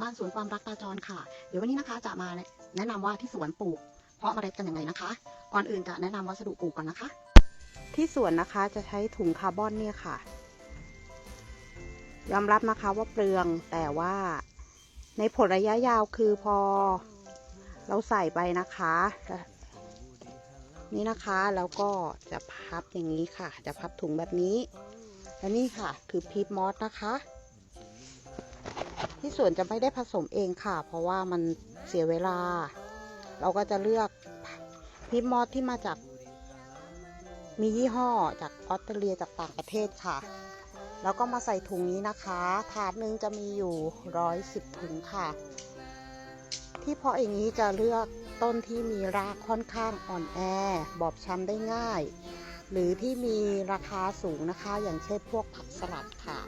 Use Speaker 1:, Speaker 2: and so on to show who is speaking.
Speaker 1: บ้านสวนความรักตาจรค่ะ เดี๋ยววันนี้นะคะจะมาแนะนำว่าที่สวนปลูก เพาะเมล็ดกันยังไงนะคะ ก่อนอื่นจะแนะนำวัสดุปลูกก่อนนะคะ
Speaker 2: ที่สวนนะคะจะใช้ถุงคาร์บอนเนี่ยค่ะ ยอมรับนะคะว่าเปลืองแต่ว่าในผลระยะยาวคือพอ เราใส่ไปนะคะ นี่นะคะแล้วก็จะพับอย่างนี้ค่ะ จะพับถุงแบบนี้ และนี่ค่ะคือพีพมอสนะคะ ที่สวนจะไม่ได้ผสมเองค่ะ เพราะว่ามันเสียเวลา เราก็จะเลือกพีพมอสที่มาจาก มียี่ห้อจากออสเตรเลียจากต่างประเทศค่ะ แล้วก็มาใส่ถุงนี้นะคะ ถาดหนึ่งจะมีอยู่ร้อยสิบถุงค่ะ ที่เพาะอย่างนี้จะเลือกต้นที่มีรากค่อนข้างอ่อนแอ บอบช้ำได้ง่าย หรือที่มีราคาสูงนะคะ อย่างเช่นพวกผักสลัดค่ะ